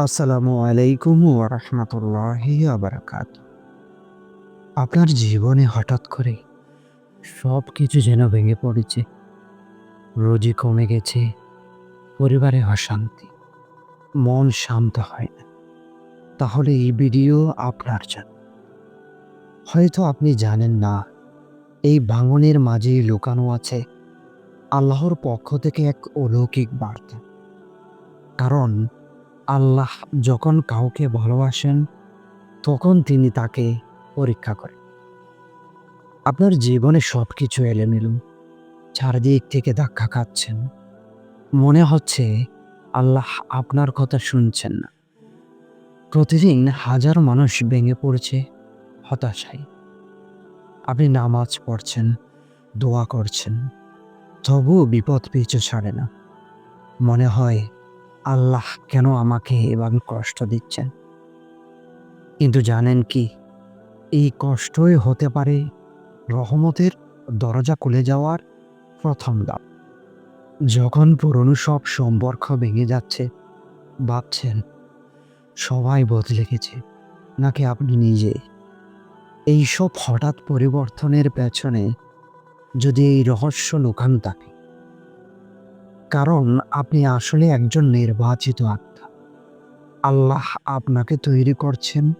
আসসালামু আলাইকুম ওরহমতুল্লাহি আবরাকাত আপনার জীবনে হঠাৎ করে সব কিছু যেন ভেঙে পড়েছে। রোজি কমে গেছে, পরিবারে অশান্তি, মন শান্ত হয় না। তাহলে এই ভিডিও আপনার জন্য। হয়তো আপনি জানেন না, এই ভাঙনের মাঝেই লুকানো আছে আল্লাহর পক্ষ থেকে এক অলৌকিক বার্তা। কারণ আল্লাহ যখন কাউকে ভালোবাসেন, তখন তিনি তাকে পরীক্ষা করেন। আপনার জীবনে সব কিছু এলোমেলো, চারদিক থেকে ধাক্কা খাচ্ছেন। মনে হচ্ছে আল্লাহ আপনার কথা শুনছেন না। প্রতিদিন হাজার মানুষ ভেঙে পড়ছে, হতাশায়। আপনি নামাজ পড়ছেন, দোয়া করছেন, তবুও বিপদ পিছু ছাড়ে না। মনে হয় আল্লাহ কেন আমাকে এভাবে কষ্ট দিচ্ছেন? কিন্তু জানেন কি, এই কষ্টই হতে পারে রহমতের দরজা খুলে যাওয়ার প্রথম ধাপ। যখন পুরনো সব সম্পর্ক ভেঙে যাচ্ছে, ভাবছেন, সবাই বদলে গেছে, নাকি আপনি নিজে? এইসব হঠাৎ পরিবর্তনের পেছনে যদি এই রহস্য লুকানো থাকে কারণ আপনি আসলে একজন নির্বাচিত আত্মা। আল্লাহ আপনাকে তৈরি করছেন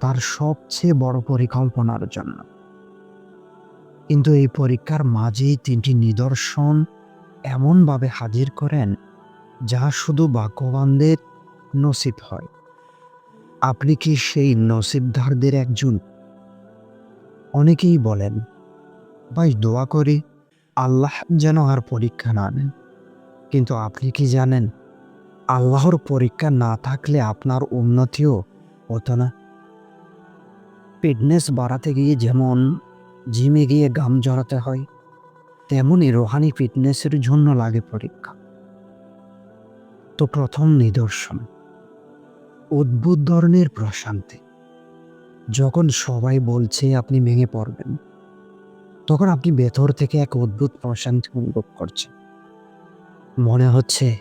তার সবচেয়ে বড় পরিকল্পনার জন্য। কিন্তু এই পরীক্ষার মাঝেই তিনটি নিদর্শন এমনভাবে হাজির করেন যা শুধু ভাগ্যবানদের নসিব হয়। আপনি কি সেই নসিবদারদের একজন? অনেকেই বলেন, ভাই, দোয়া করি, আল্লাহ যেন আর পরীক্ষা না নেন। কিন্তু আপনি কি জানেন, আল্লাহর পরীক্ষা না থাকলে আপনার উন্নতিও হতো না। ফিটনেস বাড়াতে গিয়ে যেমন জিমে গিয়ে গাম জড়াতে হয় তেমনই রোহানি ফিটনেসের জন্য লাগে পরীক্ষা। তো প্রথম নিদর্শন, অদ্ভুত ধরনের প্রশান্তি। যখন সবাই বলছে আপনি ভেঙে পড়বেন, তখন আপনি ভেতর থেকে এক অদ্ভুত প্রশান্তি অনুভব করছেন। মনে হচ্ছে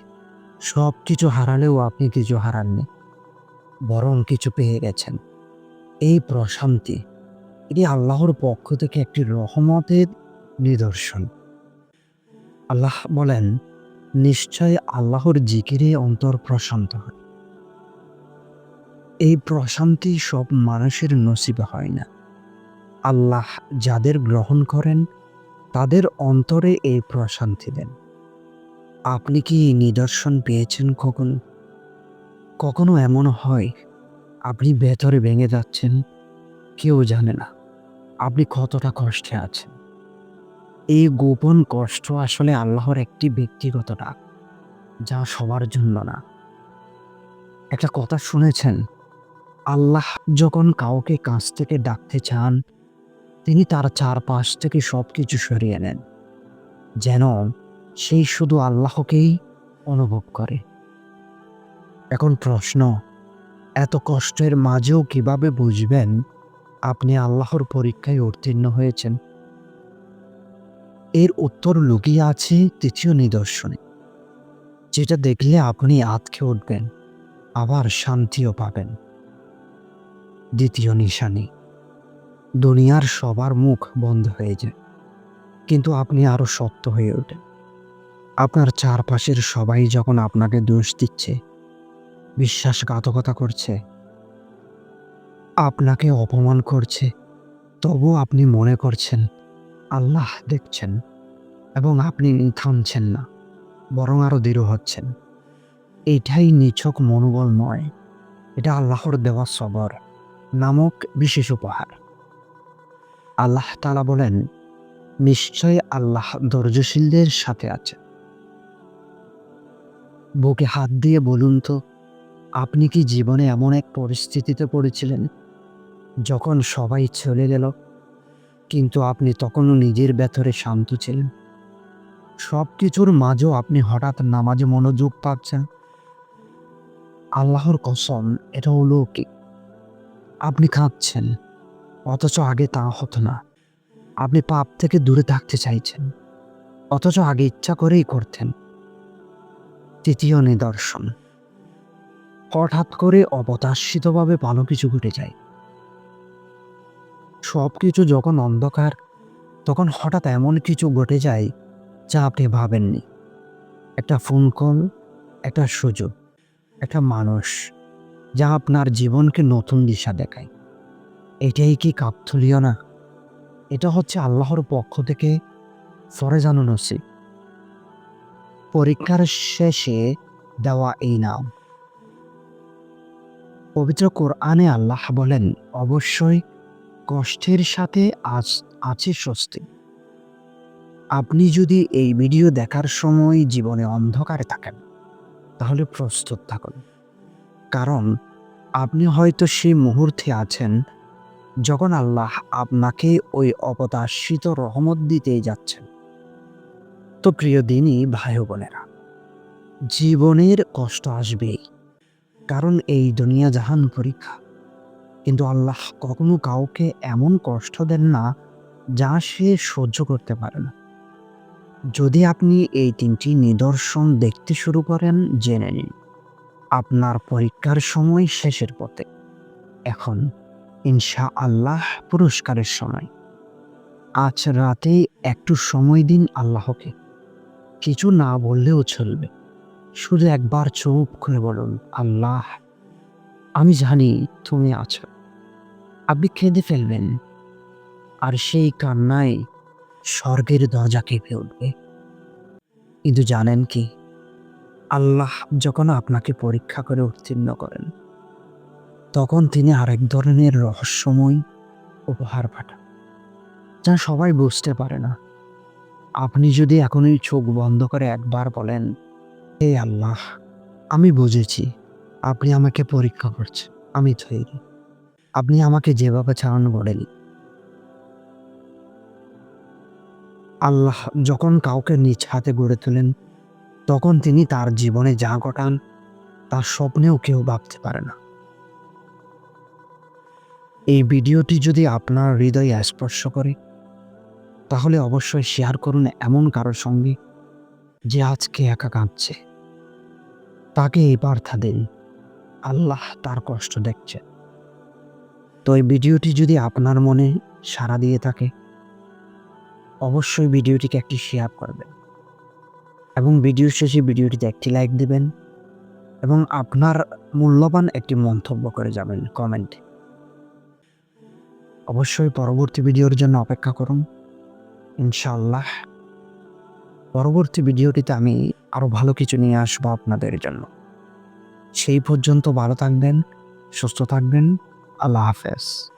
সব কিছু হারালেও আপনি কিছু হারাননি, বরং কিছু পেয়ে গেছেন। এই প্রশান্তি, এটি আল্লাহর পক্ষ থেকে একটি রহমতের নিদর্শন। আল্লাহ বলেন, নিশ্চয় আল্লাহর জিকিরে অন্তর প্রশান্ত হয়। এই প্রশান্তি সব মানুষের নসিবে হয় না। আল্লাহ যাদের গ্রহণ করেন, তাদের অন্তরে এই প্রশান্তি দেন। আপনি কি নিদর্শন পেয়েছেন কখনো? কখনো এমন হয় আপনি ভেতরে ভেঙে যাচ্ছেন? কেউ জানে না। আপনি কতটা কষ্টে আছেন? এই গোপন কষ্ট আসলে আল্লাহর একটি ব্যক্তিগত ডাক, যা সবার জন্য না। একটা কথা শুনেছেন, আল্লাহ যখন কাউকে কাছ থেকে ডাকতে চান, তিনি তার চারপাশ থেকে সব কিছু সরিয়ে নেন। যেন সেই শুধু আল্লাহকেই অনুভব করে। এখন প্রশ্ন, এত কষ্টের মাঝেও কীভাবে বুঝবেন আপনি আল্লাহর পরীক্ষায় উত্তীর্ণ হয়েছেন? এর উত্তর লুকিয়ে আছে তৃতীয় নিদর্শনে, যেটা দেখলে আপনি আতকে উঠবেন, আবার শান্তিও পাবেন। দ্বিতীয় নিশানি, দুনিয়ার সবার মুখ বন্ধ হয়ে যায়, কিন্তু আপনি আরও শক্ত হয়ে ওঠেন। আপনার চারপাশের সবাই যখন আপনাকে দোষ দিচ্ছে, বিশ্বাসঘাতকতা করছে, আপনাকে অপমান করছে তবু আপনি মনে করছেন, আল্লাহ দেখছেন এবং আপনি থামছেন না, বরং আরও দৃঢ় হচ্ছেন। এটাই নিছক মনোবল নয়, এটা আল্লাহর দেওয়া সবর নামক বিশেষ উপহার। আল্লাহ তালা বলেন, নিশ্চয় আল্লাহ ধৈর্যশীলদের সাথে আছে বুকে হাত দিয়ে বলুন তো, আপনি কি জীবনে এমন এক পরিস্থিতিতে পড়েছিলেন যখন সবাই চলে গেল, কিন্তু আপনি তখনও নিজের ভেতরে শান্ত ছিলেন? সব কিছুর মাঝেও আপনি হঠাৎ নামাজে মনোযোগ পাচ্ছেন? আল্লাহর কসম, এটা অলৌকিক। আপনি কাঁদছেন, অথচ আগে তা হতো না। আপনি পাপ থেকে দূরে থাকতে চাইছেন, অথচ আগে ইচ্ছা করেই করতেন। তৃতীয় নিদর্শন। হঠাৎ করে অপ্রত্যাশিতভাবে ভালো কিছু ঘটে যায়। সব কিছু যখন অন্ধকার, তখন হঠাৎ এমন কিছু ঘটে যায় যা আপনি ভাবেননি। একটা ফোন কল একটা সুযোগ, একটা মানুষ যা আপনার জীবনকে নতুন দিশা দেখায়। এটাই কি কাকথলীয় না? এটা হচ্ছে আল্লাহর পক্ষ থেকে ফরেজানু নসিব পরীক্ষার শেষে দেওয়া এই নাম। পবিত্র কোরআনে আল্লাহ বলেন, অবশ্যই কষ্টের সাথে আজ আছে স্বস্তি। আপনি যদি এই ভিডিও দেখার সময় জীবনে অন্ধকারে থাকেন, তাহলে প্রস্তুত থাকুন। কারণ আপনি হয়তো সেই মুহূর্তে আছেন যখন আল্লাহ আপনাকে ওই অপদাসিত রহমত দিতেই যাচ্ছেন। তো প্রিয় দিনই ভাই বোনেরা। জীবনের কষ্ট আসবেই, কারণ এই দুনিয়া জাহান পরীক্ষা। কিন্তু আল্লাহ কখনো কাউকে এমন কষ্ট দেন না, যা সে সহ্য করতে পারে না। যদি আপনি এই তিনটি নিদর্শন দেখতে শুরু করেন, জেনে নিন, আপনার পরীক্ষার সময় শেষের পথে। এখন ইনশা আল্লাহ পুরস্কারের সময়। আজ রাতে একটু সময় দিন আল্লাহকে। কিছু না বললেও চলবে। শুধু একবার চুপ করে বলুন, আল্লাহ, আমি জানি তুমি আছো। আপনি কেঁদে ফেলবেন। আর সেই কান্নায় স্বর্গের দরজা কেঁপে উঠবে। কিন্তু জানেন কি, আল্লাহ যখন আপনাকে পরীক্ষা করে উত্তীর্ণ করেন, তখন তিনি আরেক ধরনের রহস্যময় উপহার পাঠান, যা সবাই বুঝতে পারে না। আপনি যদি এখনই চোখ বন্ধ করে একবার বলেন, হে আল্লাহ, আমি বুঝেছি, আপনি আমাকে পরীক্ষা করছেন, আমি তৈরি। আপনি আমাকে যেভাবে চালান বলেন আল্লাহ যখন কাউকে নিজ হাতে গড়ে তোলেন, তখন তিনি তার জীবনে যা ঘটান, তার স্বপ্নেও কেউ ভাবতে পারে না। এই ভিডিওটি যদি আপনার হৃদয়ে স্পর্শ করে তাহলে অবশ্যই শেয়ার করুন এমন কারোর সঙ্গে যে আজকে একা কাঁদছে। তাকে এই বার্তা দিন আল্লাহ তার কষ্ট দেখছে। তো এই ভিডিওটি যদি আপনার মনে সাড়া দিয়ে থাকে, অবশ্যই ভিডিওটিকে একটি শেয়ার করবেন এবং ভিডিও শেষে ভিডিওটিতে একটি লাইক দেবেন এবং আপনার মূল্যবান একটি মন্তব্য করে যাবেন কমেন্টে। অবশ্যই পরবর্তী ভিডিওর জন্য অপেক্ষা করুন। ইনশাআল্লাহ। পরবর্তী ভিডিওটিতে আমি আরও ভালো কিছু নিয়ে আসব আপনাদের জন্য। সেই পর্যন্ত ভালো থাকবেন, সুস্থ থাকবেন। আল্লাহ হাফেজ।